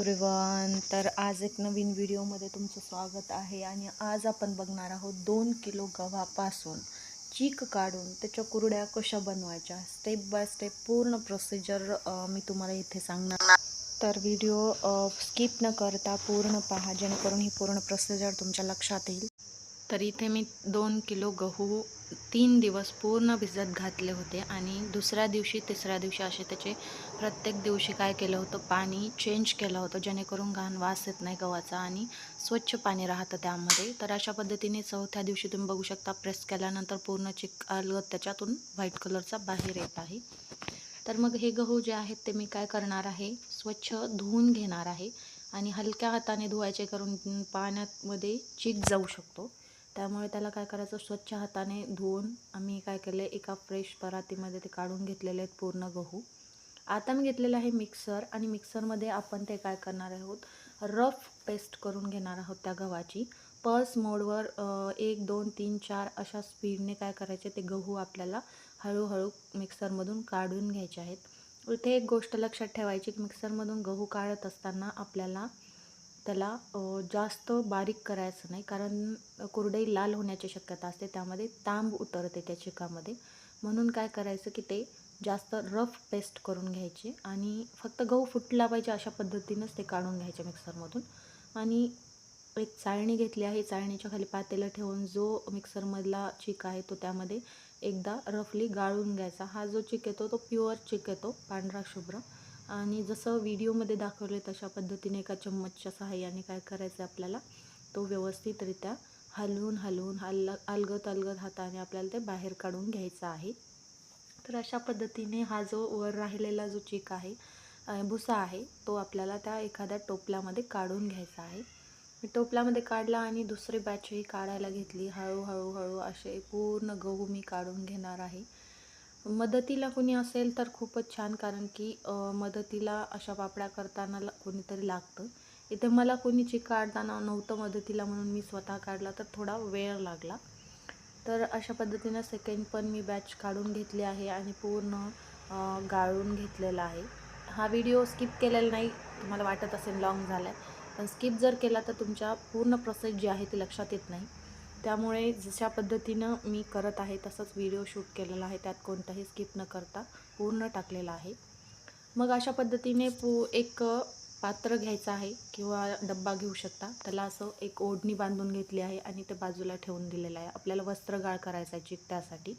Everyone तर आज एक नवीन व्हिडिओमध्ये तुमचं स्वागत आहे आणि आज आपण बघणार आहोत दोन किलो गव्हापासून चीक काढून त्याच्या कुरड्या कशा बनवायच्या. स्टेप बाय स्टेप पूर्ण प्रोसिजर मी तुम्हाला इथे सांगणार. तर व्हिडिओ स्किप न करता पूर्ण पहा जेणेकरून ही पूर्ण प्रोसिजर तुमच्या लक्षात येईल. तर इथे मी दोन किलो गहू तीन दिवस पूर्ण भिजत घातले होते आणि दुसऱ्या दिवशी तिसऱ्या दिवशी असे त्याचे प्रत्येक दिवशी काय केलं होतं पाणी चेंज केलं होतं जेणेकरून घाण वास येत नाही गव्हाचा आणि स्वच्छ पाणी राहतं त्यामध्ये. तर अशा पद्धतीने चौथ्या दिवशी तुम्ही बघू शकता प्रेस केल्यानंतर पूर्ण चिक त्याच्यातून व्हाईट कलरचा बाहेर येत आहे. तर मग हे गहू जे आहेत ते मी काय करणार आहे स्वच्छ धुवून घेणार आहे आणि हलक्या हाताने धुवायचे करून पाण्यामध्ये चिक जाऊ शकतो. त्यामुळे त्याला काय करायचं स्वच्छ हाताने धुवून आम्ही काय केलं एका फ्रेश परातीमध्ये ते काढून घेतलेले आहेत पूर्ण गहू. आता मी घेतलेलं आहे मिक्सर आणि मिक्सरमध्ये आपण ते काय करणार आहोत रफ पेस्ट करून घेणार आहोत त्या गव्हाची. पल्स मोडवर एक दोन तीन चार अशा स्पीडने काय करायचे ते गहू आपल्याला हळूहळू मिक्सरमधून काढून घ्यायचे आहेत. इथे एक गोष्ट लक्षात ठेवायची की मिक्सरमधून गहू काढत असताना आपल्याला त्याला जास्त बारीक करायचं नाही कारण कुरडई लाल होण्याची शक्यता असते त्यामध्ये तांब उतरते त्या चिकामध्ये. म्हणून काय करायचं की ते जास्त रफ पेस्ट करून घ्यायचे आणि फक्त गहू फुटला पाहिजे अशा पद्धतीनंच ते काढून घ्यायचे मिक्सरमधून. आणि एक चाळणी घेतली आहे चाळणीच्या खाली पातेलं ठेवून जो मिक्सरमधला चिक आहे तो त्यामध्ये एकदा रफली गाळून घ्यायचा. हा जो चिक येतो तो प्युअर चिक येतो पांढरा शुभ्र. आणि जसं व्हिडिओमध्ये दाखवले तशा पद्धतीने एका चम्मचच्या सहाय्याने काय करायचं आपल्याला तो व्यवस्थितरित्या हलवून हलवून हल अलगत अलगत हाताने आपल्याला ते बाहेर काढून घ्यायचं आहे. तर अशा पद्धतीने हा जो वर राहिलेला जो चिक आहे भुसा आहे तो आपल्याला त्या एखाद्या टोपल्यामध्ये काढून घ्यायचा आहे. मी टोपल्यामध्ये काढला आणि दुसरी बॅचही काढायला घेतली. हळूहळू हळू असे पूर्ण गहू मी काढून घेणार आहे. मदतीला कोणी असेल तर खूपच छान कारण की मदतीला अशा पापड्या करताना कोणीतरी लागतं. इथे मला कोणी चिक काढताना नव्हतं मदतीला म्हणून मी स्वतः काढला तर थोडा वेळ लागला. तर अशा पद्धतीनं सेकंड पण मी बॅच काढून घेतली आहे आणि पूर्ण गाळून घेतलेला आहे. हा व्हिडिओ स्किप केलेला नाही तुम्हाला वाटत असेल लॉंग झाला आहे पण स्किप जर केला तर तुमच्या पूर्ण प्रोसेस जी आहे ती लक्षात येत नाही. त्यामुळे जशा पद्धतीनं मी करत आहे तसंच व्हिडिओ शूट केलेला आहे. त्यात कोणताही स्किप न करता पूर्ण टाकलेला आहे. मग अशा पद्धतीने पू एक पात्र घ्यायचं आहे किंवा डब्बा घेऊ शकता. त्याला असं एक ओढणी बांधून घेतली आहे आणि ते बाजूला ठेवून दिलेलं आहे. आपल्याला वस्त्रगाळ करायचा आहे त्यासाठी.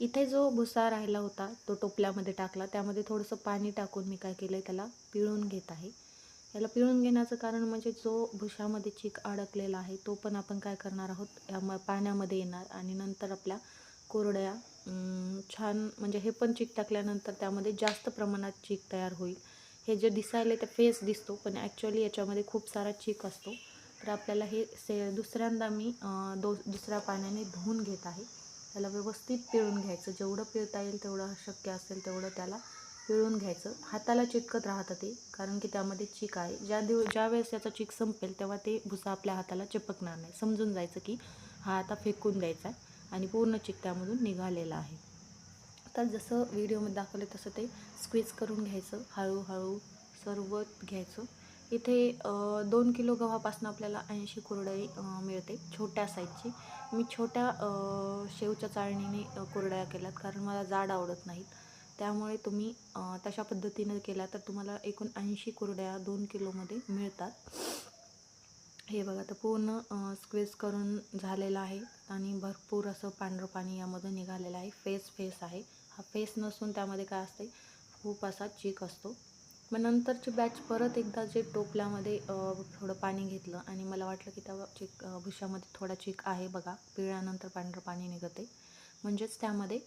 इथे जो भुसा राहिला होता तो टोपल्यामध्ये टाकला. त्यामध्ये थोडंसं पाणी टाकून मी काय केलं आहे त्याला पिळून घेत आहे. याला पिळून घेण्याचं कारण म्हणजे जो भुशामध्ये चीक अडकलेला आहे तो पण आपण काय करणार आहोत? या म पाण्यामध्ये येणार आणि नंतर आपल्या कोरड्या छान म्हणजे हे पण चीक टाकल्यानंतर त्यामध्ये जास्त प्रमाणात चीक तयार होईल. हे जे दिसायला ते फेस दिसतो पण ॲक्च्युअली याच्यामध्ये खूप सारा चीक असतो. तर आपल्याला हे से दुसऱ्यांदा मी दो दुसऱ्या पाण्याने धुवून घेत आहे. त्याला व्यवस्थित पिळून घ्यायचं. जेवढं पिळता येईल तेवढं शक्य असेल तेवढं त्याला पिळून घ्यायचं. हाताला चिटकत राहतं ते कारण की त्यामध्ये चीक आहे. ज्या दिव ज्या वेळेस याचा चीक संपेल तेव्हा ते भुसा आपल्या हाताला चिपकणार नाही. समजून जायचं की हा आता फेकून द्यायचा आहे आणि पूर्ण चिक त्यामधून निघालेला आहे. तर जसं व्हिडिओमध्ये दाखवले तसं ते स्क्वीज करून घ्यायचं हळूहळू सर्व घ्यायचं. इथे दोन किलो गव्हापासून आपल्याला ऐंशी कुरडई मिळते छोट्या साईजची. मी छोट्या शेवच्या चाळणीने कुरड्या केल्यात कारण मला जाड आवडत नाहीत. त्यामुळे तुम्ही तशा पद्धतीनं केला तर तुम्हाला एकूण ऐंशी कुरड्या दोन किलोमध्ये मिळतात. हे बघा तर पूर्ण स्क्वेज करून झालेलं आहे आणि भरपूर असं पांढरं पाणी यामधून निघालेलं आहे. फेस फेस आहे. हा फेस नसून त्यामध्ये काय असते खूप असा चीक असतो. मग नंतरची बॅच परत एकदा जे टोपल्यामध्ये थोडं पाणी घेतलं आणि मला वाटलं की त्या चिक भुशामध्ये थोडा चीक आहे बघा. पिळल्यानंतर पांढरं पाणी निघते म्हणजेच त्यामध्ये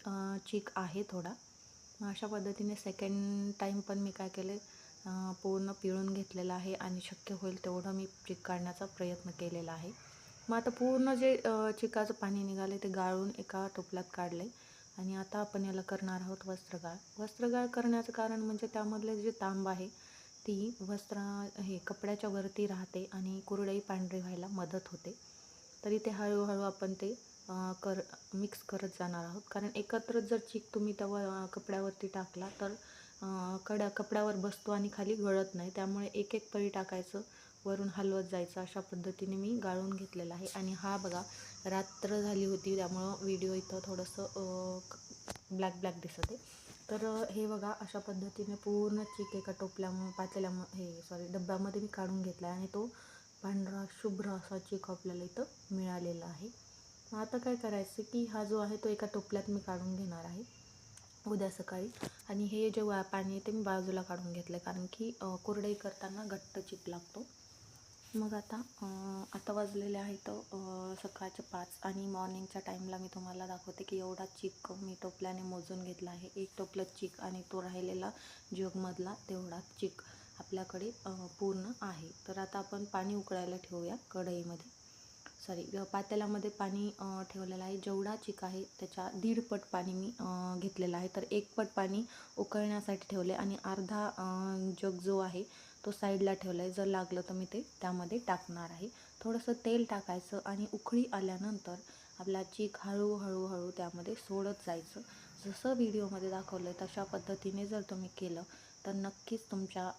चीक आहे थोडा. मग अशा पद्धतीने सेकंड टाईम पण मी काय केले पूर्ण पिळून घेतलेलं आहे आणि शक्य होईल तेवढं मी चिक काढण्याचा प्रयत्न केलेला आहे. मग आता पूर्ण जे चिकाचं पाणी निघाले ते गाळून एका टोपल्यात काढले आणि आता आपण याला करणार आहोत वस्त्रगाळ. वस्त्रगाळ करण्याचं कारण म्हणजे त्यामधले जे तांब आहे ती वस्त्र हे कपड्याच्या वरती राहते आणि कुरडई पांढरी व्हायला मदत होते. तरी ते हळूहळू आपण ते कर मिक्स करत जाणार आहोत. कारण एकत्र जर चीक तुम्ही त्या कपड्यावरती टाकला तर कड्या कपड्यावर बसतो आणि खाली गळत नाही. त्यामुळे एक एक पळी टाकायचं. वरून हलवत जायचं अशा पद्धतीने मी गाळून घेतलेला आहे. आणि हा बघा रात्र झाली होती. त्यामुळं व्हिडिओ इथं थोडंसं ब्लॅक ब्लॅक दिसत आहे. तर हे बघा अशा पद्धतीने पूर्ण चीक एका टोपल्या पातेल्या हे सॉरी डब्यामध्ये मी काढून घेतला आहे आणि तो पांढरा शुभ्र असा चीक आपल्याला इथं मिळालेला आहे. मग आता काय करायचं की हा जो आहे तो एका टोपल्यात मी काढून घेणार आहे उद्या सकाळी. आणि हे जे वा पाणी आहे ते मी बाजूला काढून घेतलं कारण की अं, कुरडई करताना घट्ट चिक लागतो. मग आता आता वाजलेले आहेत तर सकाळचे पाच आणि मॉर्निंगच्या टाईमला मी तुम्हाला दाखवते की एवढा चिक मी टोपल्याने मोजून घेतला आहे. एक टोपलं चिक आणि तो राहिलेला जगमधला तेवढा चिक आपल्याकडे पूर्ण आहे. तर आता आपण पाणी उकळायला ठेवूया कढईमध्ये. सॉरी पातेल्यामध्ये पाणी ठेवलेलं आहे. जेवढा चिक आहे त्याच्या दीड पट पाणी मी घेतलेलं आहे. तर एक पट पाणी उकळण्यासाठी ठेवले आणि अर्धा जग जो आहे तो साईडला ठेवला आहे जर लागलं तर मी ते त्यामध्ये टाकणार आहे. थोडंसं तेल टाकायचं आणि उकळी आल्यानंतर आपला चीक हळूहळू हळू त्यामध्ये सोडत जायचं. जसं व्हिडिओमध्ये दाखवलं आहे तशा पद्धतीने जर तुम्ही केलं तर नक्कीच तुमच्या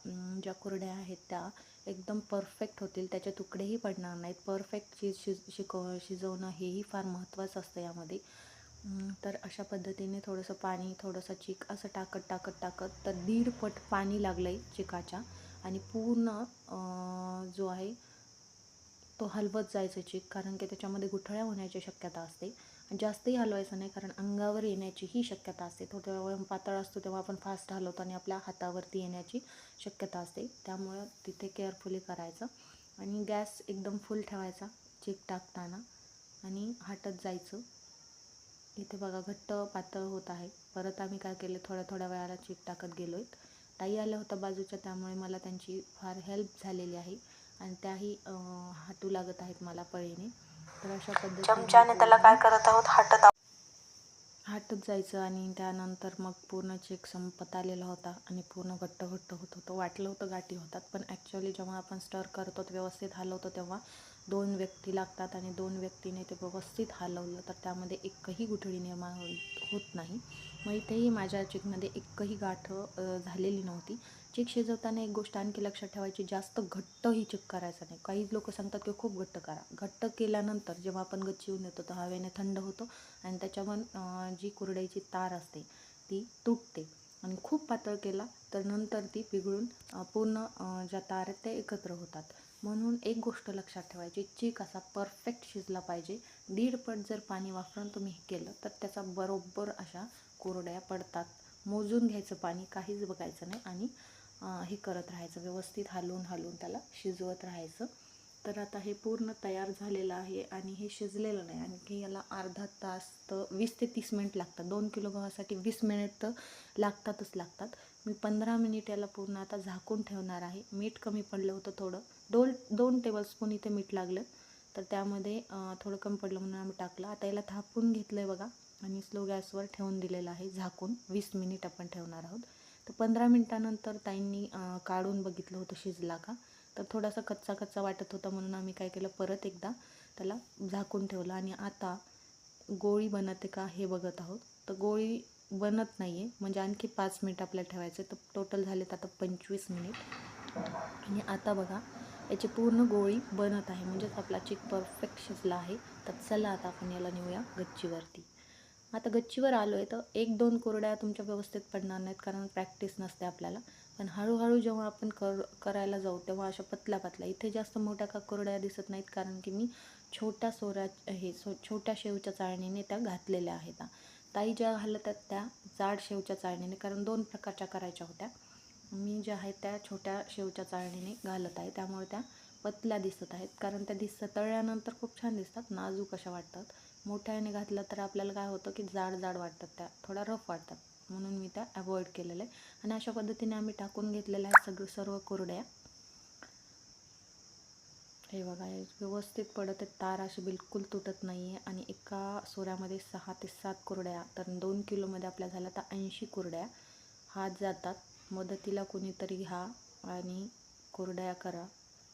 ज्या कुरड्या आहेत त्या एकदम परफेक्ट होतील. त्याचे तुकडेही पडणार नाहीत. परफेक्ट चीज शिज शिकव शिजवणं हेही फार महत्त्वाचं असतं यामध्ये. तर अशा पद्धतीने थोडंसं पाणी थोडंसं चिक असं टाकत टाकत टाकत तर दीड पट पाणी लागलं आहे चिकाच्या. आणि पूर्ण जो आहे तो हलवत जायचं चिक कारण की त्याच्यामध्ये गुठळ्या होण्याची शक्यता असते. जास्तही हलवायचं नाही कारण अंगावर येण्याचीही शक्यता असते. थोड्या वेळ पातळ असतो तेव्हा आपण फास्ट हलवतो आणि आपल्या हातावरती येण्याची शक्यता असते. त्यामुळं तिथे केअरफुली करायचं आणि गॅस एकदम फुल ठेवायचा चिक टाकताना आणि हाटत जायचं. इथे बघा घट्ट पातळ होत आहे. परत आम्ही काय केलं थोड्या थोड्या वेळाला चिक टाकत गेलो आहेत ताई आल्या होत्या बाजूच्या त्यामुळे मला त्यांची फार हेल्प झालेली आहे. आणि त्याही हातू हाटू लागत आहेत मला पळीने. तर अशा चमच्याने त्याला काय पद्धतीने करत आहोत? हाटत आहोत हाटत जायचं आणि त्यानंतर मग पूर्ण चेक संपत आलेला होता आणि पूर्ण घट्ट घट्ट होत होतं. वाटलं होतं गाठी होतात पण ॲक्च्युअली जेव्हा आपण स्टर करतो व्यवस्थित हलवतो तेव्हा दोन व्यक्ती लागतात आणि दोन व्यक्तीने ते व्यवस्थित हलवलं तर त्यामध्ये एकही गुठळी निर्माण होत नाही. मग इथेही माझ्या चिकमध्ये एकही गाठ झालेली नव्हती. चेक शिजवताना एक गोष्ट आणखी लक्षात ठेवायची जास्त घट्टही चेक करायचं नाही. काही लोक सांगतात की खूप घट्ट करा. घट्ट केल्यानंतर जेव्हा आपण गच्चीवून येतो तर हवेने थंड होतो आणि त्याच्यावर जी कुरड्याची तार असते ती तुटते. आणि खूप पातळ केला तर नंतर ती पिघळून पूर्ण ज्या तार आहेत त्या एकत्र होतात. म्हणून एक गोष्ट लक्षात ठेवायची चीक असा परफेक्ट शिजला पाहिजे. दीड पट जर पाणी वापरून तुम्ही हे केलं तर त्याचा बरोबर अशा कोरड्या पडतात. मोजून घ्यायचं पाणी काहीच बघायचं नाही आणि हे करत राहायचं व्यवस्थित हलवून हलवून त्याला शिजवत राहायचं. तर आता हे पूर्ण तयार झालेलं आहे आणि हे शिजलेलं नाही आणखी याला अर्धा तास तर वीस ते तीस मिनिट लागतात. दोन किलो गव्हासाठी वीस मिनिट तर लागतातच लागतात. मी पंधरा मिनिट याला पूर्ण आता झाकून ठेवणार आहे. मीठ कमी पडलं होतं थोडं. दोन दोन टेबलस्पून इथे मीठ लागलं. तर त्यामध्ये थोडं कमी पडलं म्हणून आम्ही टाकलं. आता याला थापून घेतलं आहे बघा. आणि स्लो गॅसवर ठेवून दिलेलं आहे झाकून. वीस मिनिट आपण ठेवणार आहोत. तर पंधरा मिनटानंतर ताईंनी काढून बघितलं होतं शिजला का? तर थोडासा कच्चा कच्चा वाटत होता म्हणून आम्ही काय केलं परत एकदा त्याला झाकून ठेवलं. आणि आता गोळी बनते का हे बघत आहोत. तर गोळी बनत नाही आहे म्हणजे आणखी पाच मिनिट आपल्याला ठेवायचं तर टोटल झालेत आता पंचवीस मिनिट. आणि आता बघा याची पूर्ण गोळी बनत आहे. म्हणजेच आपला चिक परफेक्ट शिजला आहे. तर चला आता आपण याला नेऊया गच्चीवरती. आता गच्चीवर आलो आहे तर एक दोन कोरड्या तुमच्या व्यवस्थित पडणार नाहीत कारण प्रॅक्टिस नसते आपल्याला. पण हळूहळू जेव्हा आपण कर करायला जाऊ तेव्हा अशा पतल्या पतल्या इथे जास्त मोठ्या का कोरड्या दिसत नाहीत कारण की मी छोट्या सोऱ्या हे सो छोट्या शेवच्या चाळणीने त्या घातलेल्या आहेत. ताई ज्या घालत आहेत त्या जाड शेवच्या चाळणीने कारण दोन प्रकारच्या करायच्या होत्या. मी ज्या आहेत त्या छोट्या शेवच्या चाळणीने घालत आहे. त्यामुळे त्या पतल्या दिसत आहेत. कारण त्या दिसत तळल्यानंतर खूप छान दिसतात. नाजूक अशा वाटतात. मोठ्याने घातलं तर आपल्याला काय होतं की जाड जाड वाटतात त्या थोड्या रफ वाटतात. म्हणून मी त्या अवॉइड केलेलं आहे. आणि अशा पद्धतीने आम्ही टाकून घेतलेल्या आहेत सगळं सर्व कोरड्या. हे बघा व्यवस्थित पडत आहेत. तार अशी बिलकुल तुटत नाही आहे आणि एका सोऱ्यामध्ये सहा ते सात कुरड्या तर दोन किलोमध्ये आपल्या झाल्या तर ऐंशी कुरड्या. हात जातात. मदतीला कोणीतरी घ्या आणि कुरड्या करा.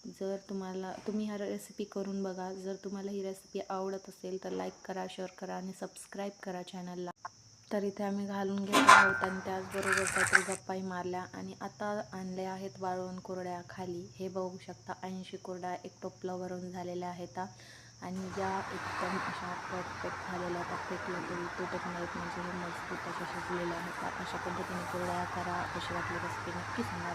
जर तुम्हाला तुम्ही हा रेसिपी करून बघा. जर तुम्हाला ही रेसिपी आवडत असेल तर लाईक करा शेअर करा आणि सबस्क्राईब करा चॅनलला तर इथे आम्ही घालून घेतला आहोत आणि त्याचबरोबर काहीतरी गप्पाही मारल्या आणि आता आणले आहेत वाळवण कोरड्या खाली. हे बघू शकता ऐंशी कोरड्या एक टोपलं भरून झालेल्या आहेत आणि या एकदम अशा परफेक्ट झालेल्या त्या फेकल्या तरी तुटत नाहीत म्हणजे हे मजबूत अशा शिजलेल्या आहेत. अशा पद्धतीने कोरड्या करा अशी वाटली रेसिपी नक्की सांगा.